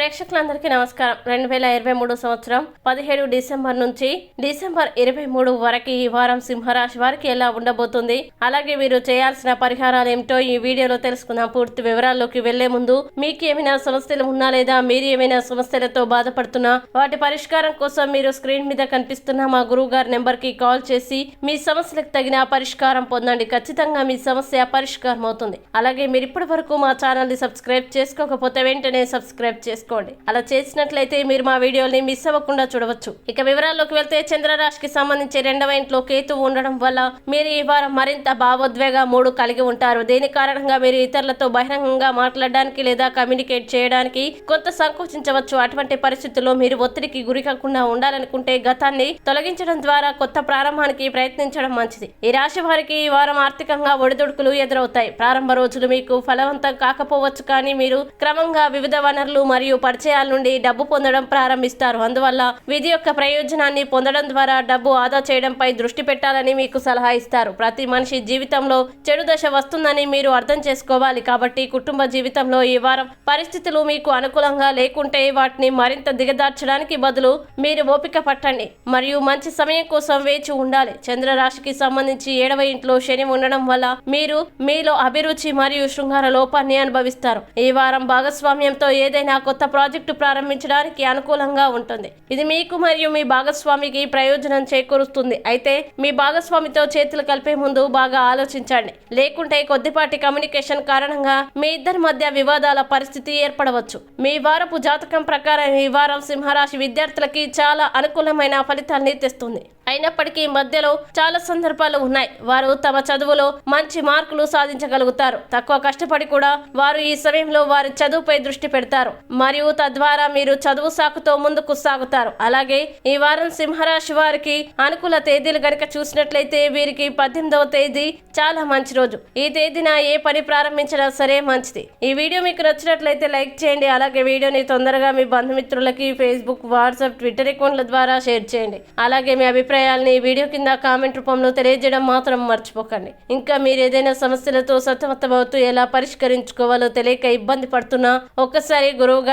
ప్రేక్షకులందరికీ నమస్కారం. రెండు వేల ఇరవై మూడు సంవత్సరం పదిహేడు డిసెంబర్ నుంచి డిసెంబర్ ఇరవై మూడు వరకు ఈ వారం సింహరాశి వారికి ఎలా ఉండబోతుంది? అలాగే మీరు చేయాల్సిన పరిహారాలు ఏమిటో ఈ వీడియోలో తెలుసుకుందాం. పూర్తి వివరాల్లోకి వెళ్ళే ముందు మీకు ఏమైనా సమస్యలు ఉన్నా లేదా మీరు ఏమైనా సమస్యలతో బాధపడుతున్నా వాటి పరిష్కారం కోసం మీరు స్క్రీన్ మీద కనిపిస్తున్న మా గురువు గారి నెంబర్కి కాల్ చేసి మీ సమస్యలకు తగిన పరిష్కారం పొందండి. ఖచ్చితంగా మీ సమస్య పరిష్కారం అవుతుంది అలాగే మీరు ఇప్పటి వరకు మా ఛానల్ని సబ్స్క్రైబ్ చేసుకోకపోతే వెంటనే సబ్స్క్రైబ్ చేసుకోండి. అలా చేసినట్లయితే మీరు మా వీడియోని మిస్ అవ్వకుండా చూడవచ్చు. ఇక వివరాల్లోకి వెళ్తే చంద్రరాశికి సంబంధించి రెండవ ఇంట్లో కేతు ఉండడం వల్ల మీరు ఈ వారం మరింత భావోద్వేగ మూడు కలిగి ఉంటారు. దీని కారణంగా మీరు ఇతరులతో బహిరంగంగా మాట్లాడడానికి లేదా కమ్యూనికేట్ చేయడానికి కొంత సంకోచించవచ్చు. అటువంటి పరిస్థితుల్లో మీరు ఒత్తిడికి గురి కాకుండా ఉండాలనుకుంటే గతాన్ని తొలగించడం ద్వారా కొత్త ప్రారంభానికి ప్రయత్నించడం మంచిది. ఈ రాశి వారికి ఈ వారం ఆర్థికంగా ఒడిదుడుకులు ఎదురవుతాయి. ప్రారంభ రోజులు మీకు ఫలవంతం కాకపోవచ్చు కానీ మీరు క్రమంగా వివిధ వనరులు మరియు పరిచయాల నుండి డబ్బు పొందడం ప్రారంభిస్తారు. అందువల్ల విధి యొక్క ప్రయోజనాన్ని పొందడం ద్వారా డబ్బు ఆదా చేయడంపై దృష్టి పెట్టాలని మీకు సలహా ఇస్తారు. ప్రతి మనిషి జీవితంలో చెడు దశ వస్తుందని మీరు అర్థం చేసుకోవాలి. కాబట్టి కుటుంబ జీవితంలో ఈ వారం పరిస్థితులు మీకు అనుకూలంగా లేకుంటే వాటిని మరింత దిగదార్చడానికి బదులు మీరు ఓపిక పట్టండి. మరియు మంచి సమయం కోసం వేచి ఉండాలి. చంద్రరాశికి సంబంధించి ఏడవ ఇంట్లో శని ఉండడం వల్ల మీరు మీలో అభిరుచి మరియు శృంగార లోపాన్ని అనుభవిస్తారు. ఈ వారం భాగస్వామ్యంతో ఏదైనా కొత్త ప్రాజెక్టు ప్రారంభించడానికి అనుకూలంగా ఉంటుంది. ఇది మీకు మరియు మీ భాగస్వామికి ప్రయోజనం చేకూరుస్తుంది. అయితే మీ భాగస్వామితో చేతులు కలిపే ముందు బాగా ఆలోచించండి. లేకుంటే కొద్దిపాటి కమ్యూనికేషన్ కారణంగా మీ ఇద్దరి మధ్య వివాదాల పరిస్థితి ఏర్పడవచ్చు. మీ వారపు జాతకం ప్రకారం ఈ వారం సింహరాశి విద్యార్థులకి చాలా అనుకూలమైన ఫలితాల్ని తెస్తుంది. అయినప్పటికీ మధ్యలో చాలా సందర్భాలు ఉన్నాయి. వారు తమ చదువులో మంచి మార్కులు సాధించగలుగుతారు. తక్కువ కష్టపడి కూడా వారు ఈ సమయంలో వారి చదువుపై దృష్టి పెడతారు. మరియు తద్వారా మీరు చదువు సాకుతో ముందుకు సాగుతారు. అలాగే ఈ వారం సింహరాశి వారికి అనుకూల తేదీలు గనక చూసినట్లయితే వీరికి పద్దెనిమిదవ తేదీ చాలా మంచి రోజు. ఈ తేదీన ఏ పని ప్రారంభించినా సరే మంచిది. ఈ వీడియో మీకు నచ్చినట్లయితే లైక్ చేయండి. అలాగే వీడియోని తొందరగా మీ బంధుమిత్రులకి ఫేస్బుక్ వాట్సాప్ ట్విట్టర్ అకౌంట్ల ద్వారా షేర్ చేయండి. అలాగే మీ అభిప్రాయాల్ని వీడియో కింద కామెంట్ రూపంలో తెలియజేయడం మాత్రం మర్చిపోకండి. ఇంకా మీరు ఏదైనా సమస్యలతో సతమతమవుతూ ఎలా పరిష్కరించుకోవాలో తెలియక ఇబ్బంది పడుతున్నా ఒక్కసారి గురువు